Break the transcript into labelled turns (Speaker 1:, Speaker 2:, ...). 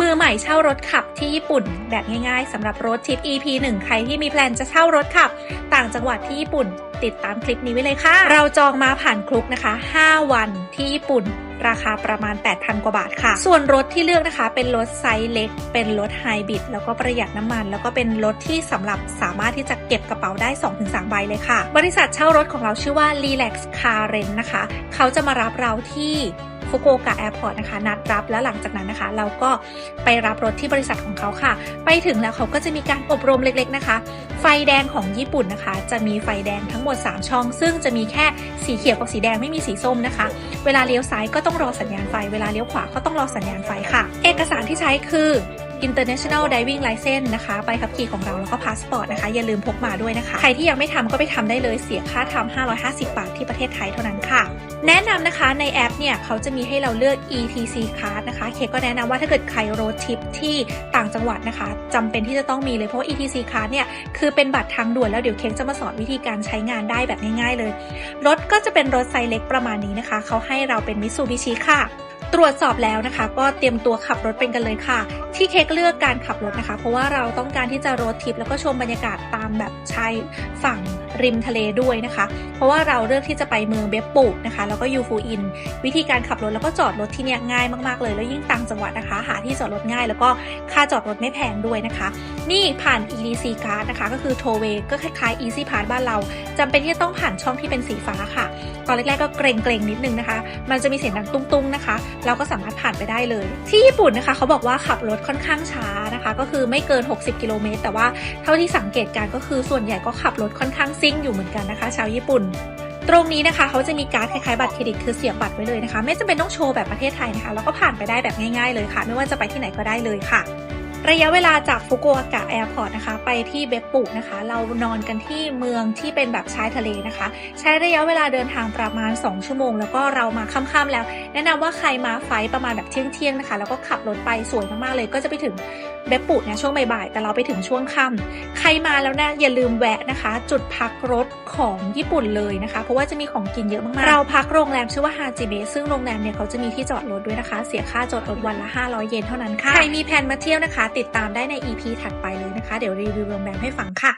Speaker 1: มือใหม่เช่ารถขับที่ญี่ปุ่น แบบง่ายๆสำหรับรถทิป EP 1 ใครที่มีแพลนจะเช่ารถขับ ต่างจังหวัดที่ญี่ปุ่น ติดตามคลิปนี้ไว้เลยค่ะ เราจองมาผ่านคลุกนะคะ 5 วันที่ญี่ปุ่น ราคาประมาณ 8,000 กว่าบาทค่ะ ส่วนรถที่เลือกนะคะ เป็นรถไซส์เล็ก เป็นรถไฮบริดแล้วก็ประหยัดน้ำมัน แล้วก็เป็นรถที่สำหรับสามารถที่จะเก็บกระเป๋าได้ 2-3 ใบเลยค่ะ บริษัทเช่ารถของเราชื่อว่า Relax Car Rent นะคะ เขาจะมารับเราที่ ฟุกุโอกะแอร์พอร์ตนะคะ นัดรับแล้วหลังจากนั้นนะคะ เราก็ไปรับรถที่บริษัทของเขาค่ะ ไปถึงแล้วเขาก็จะมีการอบรมเล็กๆนะคะ ไฟแดงของญี่ปุ่นนะคะ จะมีไฟแดงทั้งหมด 3 ช่อง ซึ่งจะมีแค่สีเขียวกับสีแดงไม่มีสีส้มนะคะ เวลาเลี้ยวซ้ายก็ต้องรอสัญญาณไฟ เวลาเลี้ยวขวาก็ต้องรอสัญญาณไฟค่ะ เอกสารที่ใช้คือ International diving License นะคะ ใบขับขี่ของเราแล้วก็พาสปอร์ตนะคะ อย่าลืมพกมาด้วยนะคะ ใครที่ยังไม่ทำก็ไปทำได้เลยเสียค่าทำ550 บาทที่ประเทศไทยเท่านั้นค่ะ แนะนำนะคะในแอปเนี่ยเขาจะมีให้เราเลือก ETC card นะคะ เคก็แนะนำว่าถ้าเกิดใครโรดทริปที่ต่างจังหวัดนะคะจำเป็นที่จะต้องมีเลยเพราะว่า ETC card เนี่ยคือเป็นบัตรทางด่วนแล้วเดี๋ยวเค้กจะมาสอนวิธีการใช้งานได้แบบง่ายๆเลย รถก็จะเป็นรถไซส์เล็กประมาณนี้นะคะ เขาให้เราเป็นมิตซูบิชิค่ะ ตรวจสอบแล้วนะคะ ก็เตรียมตัวขับรถเป็นกันเลยค่ะ ที่เค้กเลือกการขับรถนะคะ เพราะว่าเราต้องการที่จะรถทิปแล้วก็ชมบรรยากาศตามแบบชายฝั่งริมทะเลด้วยนะคะ เพราะว่าเราเลือกที่จะไปเมืองเบปปุนะคะ แล้วก็ยูฟูอิน วิธีการขับรถแล้วก็จอดรถที่เนี่ยง่ายมากๆเลย แล้วยิ่งต่างจังหวัดนะคะ หาที่จอดรถง่าย แล้วก็ค่าจอดรถไม่แพงด้วยนะคะนี่ผ่าน EDC card นะคะ ก็คือ Toway ก็คล้ายๆ Easy Pass บ้านเราจำเป็นที่จะต้องผ่านช่องที่เป็นสีฟ้าค่ะ ตอนแรกๆก็เกรงๆนิดนึงนะคะ มันจะมีเสียงดังตุ้งๆนะคะ เราก็สามารถผ่านไปได้เลย ที่ญี่ปุ่นนะคะ เขาบอกว่าขับรถค่อนข้างช้านะคะ ก็คือไม่เกิน 60 กิโลเมตร แต่ว่าเท่าที่สังเกตการก็คือส่วนใหญ่ก็ขับรถค่อนข้างซิ่งอยู่เหมือนกันนะคะ ชาวญี่ปุ่นตรงนี้นะคะเขาจะมีการ์ดคล้ายๆบัตรเครดิตคือเสียบบัตรไว้เลยนะคะ ไม่จำเป็นต้องโชว์แบบประเทศไทยนะคะ แล้วก็ผ่านไปได้แบบง่ายๆเลยค่ะ ไม่ว่าจะไปที่ไหนก็ได้เลยค่ะ ระยะเวลาจากฟุกุโอกะแอร์พอร์ตนะคะ ไปที่เบปปุนะคะ เรานอนกันที่เมืองที่เป็นแบบชายทะเลนะคะ ใช้ระยะเวลาเดินทางประมาณ 2 ชั่วโมง แล้วก็เรามาค่ำๆแล้ว แนะนำว่าใครมาไฟล์ประมาณแบบเที่ยงๆนะคะ แล้วก็ขับรถไปสวยมากๆเลย ก็จะไปถึงเบปปุเนี่ยช่วงบ่ายๆแต่เราไปถึงช่วงค่ำใครมาแล้วนะอย่าลืมแวะนะคะ จุดพักรถของญี่ปุ่นเลยนะคะ เพราะว่าจะมีของกินเยอะมากๆเราพักโรงแรมชื่อว่าฮาจิเบะซึ่งโรงแรมเนี่ยเขาจะมีที่จอดรถด้วยนะคะ เสียค่าจอดรถวันละ 500 เยนเท่านั้นค่ะใครมีแผนมาเที่ยวนะคะติดตามได้ใน EP ถัดไปเลยนะคะ เดี๋ยวรีวิวโรงแรมให้ฟังค่ะ